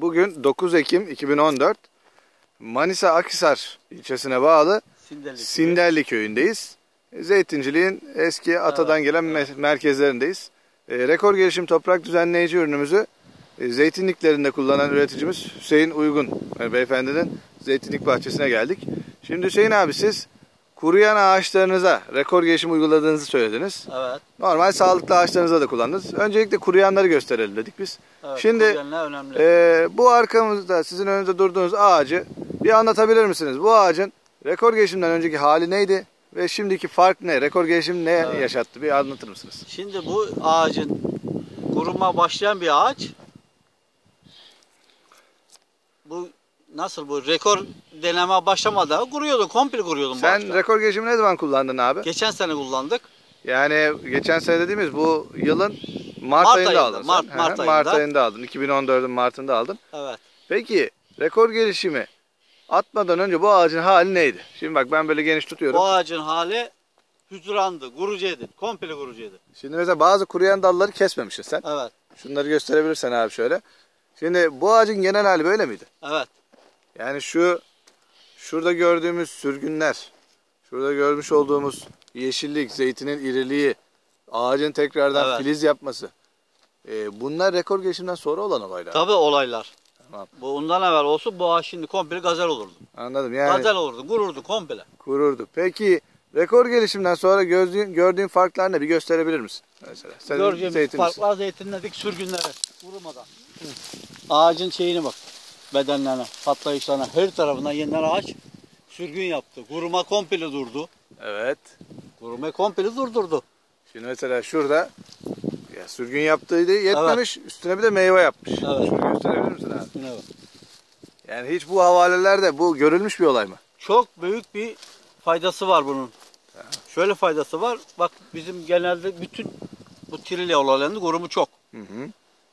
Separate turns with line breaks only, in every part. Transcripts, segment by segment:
Bugün 9 Ekim 2014. Manisa Akhisar ilçesine bağlı
Sinderlik.
Sinderli köyündeyiz. Zeytinciliğin eski atadan gelen me- merkezlerindeyiz. E, rekor gelişim toprak düzenleyici ürünümüzü e, zeytinliklerinde kullanan üreticimiz Hüseyin Uygun e, beyefendinin zeytinlik bahçesine geldik. Şimdi Hüseyin abi siz kuruyan ağaçlarınıza rekor gelişim uyguladığınızı söylediniz.
Evet.
Normal sağlıklı ağaçlarınıza da kullandınız. Öncelikle kuruyanları gösterelim dedik biz.
evet.
Şimdi ee, bu arkamızda sizin önünüzde durduğunuz ağacı bir anlatabilir misiniz? Bu ağacın rekor gelişimden önceki hali neydi ve şimdiki fark ne? Rekor gelişim ne
Evet.
yaşattı? Bir anlatır mısınız?
Şimdi bu ağacın kuruma başlayan bir ağaç. Bu nasıl bu rekor deneme başlamadan kuruyordu. Komple kuruyordum bu
Sen
ağaçta.
rekor gelişimi ne zaman kullandın abi?
Geçen sene kullandık.
Yani geçen sene dediğimiz bu yılın Mart,
Mart
ayında
ayında,
aldın. sen.
Mart-
Hı hı,
Mart
Mart
ayında.
ayında aldın. 2014'ün Mart'ında aldın.
Evet.
Peki rekor gelişimi atmadan önce bu ağacın hali neydi? Şimdi bak ben böyle geniş tutuyorum.
Bu ağacın hali hüzrandı, kurucuydu. Komple kurucuydu.
Şimdi mesela bazı kuruyan dalları kesmemişsin sen.
Evet.
Şunları gösterebilirsen abi şöyle. Şimdi bu ağacın genel hali böyle miydi?
Evet.
Yani şu şurada gördüğümüz sürgünler, şurada görmüş olduğumuz yeşillik, zeytinin iriliği, ağacın tekrardan
Evet.
filiz yapması. e, bunlar rekor gelişimden sonra olan olaylar.
Tabii olaylar.
Tamam.
Bu ondan evvel olsun bu ağaç şimdi komple gazel olurdu.
Anladım yani
Gazel olurdu, gururdu komple.
kururdu. Peki rekor gelişimden sonra gördüğün, gördüğün farklar ne? Bir gösterebilir misin? Mesela. Sen
Göreceğimiz
zeytinlisin.
farklar zeytinledik sürgünlere kurumadan. Ağacın şeyine bak. Bedenlerine, patlayışlarına, her tarafından yeniden ağaç sürgün yaptı. Kuruma komple durdu.
Evet.
Kuruma komple durdurdu.
Şimdi mesela şurada ya sürgün yaptıydı yetmemiş. Üstüne bir de meyve yapmış.
Evet.
Şunu gösterebilir misin abi?
Evet.
Yani hiç bu havalelerde bu görülmüş bir olay mı?
Çok büyük bir faydası var bunun. Şöyle faydası var. Bak bizim genelde bütün bu trilya olaylarında kurumu çok.
Hı hı.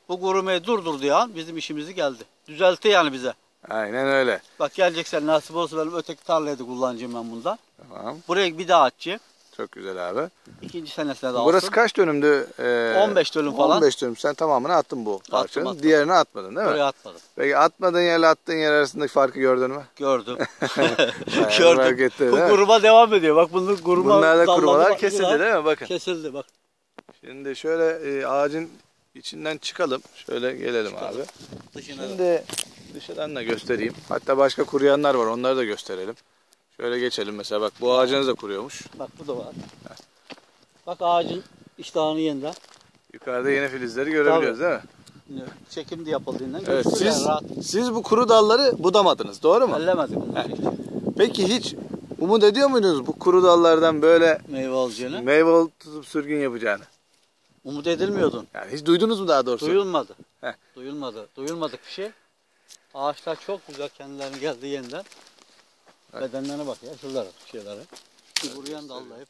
Bu kurumayı durdurduğu an bizim işimizi geldi. Düzeltti yani bize.
Aynen öyle.
Bak geleceksen nasip olsa benim öteki tarlayı da kullanacağım ben bundan.
Tamam.
Buraya bir daha açacağım.
Çok güzel abi.
İkinci senesine de
Burası
alsın.
kaç dönümdü? Ee,
15 dönüm falan.
15 dönüm. Sen tamamını attın bu parçanın.
attım.
Diğerini atmadın değil mi?
Buraya atmadım.
Peki atmadığın yerle attığın yer arasındaki farkı gördün mü?
Gördüm.
fark
Gördüm.
etti,
Bu kuruma devam ediyor. Bak bunun kuruma
Bunlarda
dalladı,
kurumalar kesildi
bunlar
değil mi? Bakın.
Kesildi bak.
Şimdi şöyle e, ağacın içinden çıkalım. Şöyle gelelim
Çıkalım.
abi.
Dışına da.
Şimdi dışarıdan da göstereyim. Hatta başka kuruyanlar var. Onları da gösterelim. Şöyle geçelim mesela bak bu ağacınız da kuruyormuş.
Bak bu da var. Bak ağacın iştahını yeniden.
Yukarıda yeni filizleri görebiliyoruz değil mi?
Çekim de yapıldığından
Evet, siz
rahat.
siz bu kuru dalları budamadınız, doğru mu?
Ellemedik.
Peki hiç umut ediyor muydunuz bu kuru dallardan böyle
Meyve alacağını.
meyve tutup sürgün yapacağını?
Umut edilmiyordun.
Yani hiç duydunuz mu daha doğrusu?
Duyulmadı.
Heh.
Duyulmadı. Duyulmadık bir şey. Ağaçlar çok güzel kendilerine geldi yeniden.
Evet.
Bedenlerine bak ya şuralara şeylere. Kuruyan dallayıp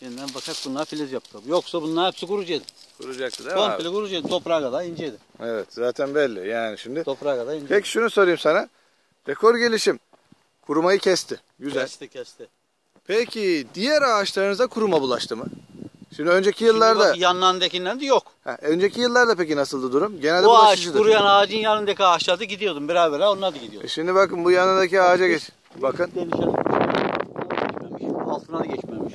yeniden bak hep bunlar filiz yaptı. Yoksa bunlar hepsi kurucuydu.
Kuracaktı değil mi abi?
Komple kurucuydu. Toprağa kadar inceydi.
Evet zaten belli yani şimdi.
Toprağa kadar inceydi.
Peki şunu sorayım sana. Rekor gelişim kurumayı kesti. Güzel.
Kesti kesti.
Peki diğer ağaçlarınıza kuruma bulaştı mı? Şimdi önceki
Şimdi
yıllarda,
bak yanlarındakinden de yok.
ha, önceki yıllarda peki nasıldı durum? Genelde
Bu ağaç kuruyan ağacın yanındaki ağaçlarda gidiyordum. Beraber onlar da gidiyordu.
E şimdi bakın bu yanındaki ağaca geç. Bakın.
Altına da geçmemiş.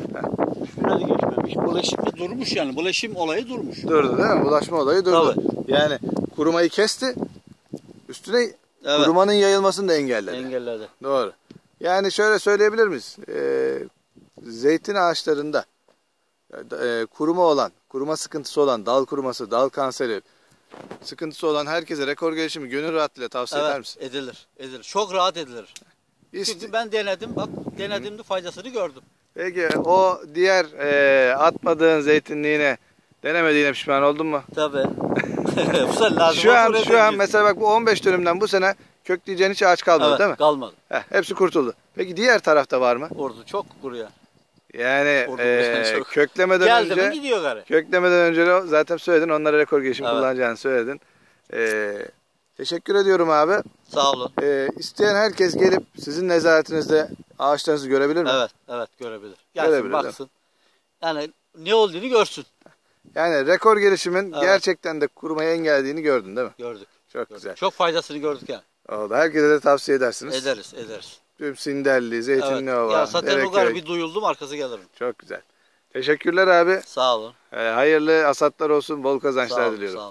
Üstüne de geçmemiş. Bulaşım da durmuş yani. Bulaşım olayı durmuş.
Durdu değil mi? Bulaşma olayı durdu. Yani kurumayı kesti. Üstüne
Evet.
kurumanın yayılmasını da engelledi.
Engelledi.
Doğru. Yani şöyle söyleyebilir miyiz? Ee, zeytin ağaçlarında e, kuruma olan, kuruma sıkıntısı olan, dal kuruması, dal kanseri sıkıntısı olan herkese rekor gelişimi gönül rahatlığıyla tavsiye eder
Evet
misin?
edilir. Edilir. Çok rahat edilir.
İst-
Çünkü ben denedim. Bak denediğimde faydasını gördüm.
Peki o diğer e, atmadığın zeytinliğine denemediğine pişman oldun mu?
Tabii. Bu sene lazım.
Şu an şu an mesela bak bu 15 dönümden bu sene kökleyeceğin hiç ağaç kalmadı
evet,
değil mi?
kalmadı.
Heh, hepsi kurtuldu. Peki diğer tarafta var mı?
Orada çok kuruyor.
Yani
Orada
e,
çok.
köklemeden
Geldi
önce
mi gidiyor
köklemeden önce de zaten söyledin onlara rekor gelişim
Evet.
kullanacağını söyledin. E, teşekkür ediyorum abi.
Sağ olun.
E, isteyen herkes gelip sizin nezaretinizde ağaçlarınızı görebilir mi?
Evet, evet görebilir. Gelsin
Görebilir, değil mi?
baksın. Yani ne olduğunu görsün.
Yani rekor gelişimin
Evet.
gerçekten de kurumaya engellediğini gördün değil mi?
Gördük.
Çok
gördük.
güzel.
Çok faydasını gördük yani.
Oldu. Herkese de tavsiye edersiniz.
Ederiz, ederiz.
Tüm Sindelli, Zeytinli
Evet. Ya
Dereköy.
kadar bir duyuldum arkası gelirim.
Çok güzel. Teşekkürler abi.
Sağ olun.
Ee, hayırlı asatlar olsun, bol
Sağ
kazançlar
olun.
diliyorum.
Sağ olun.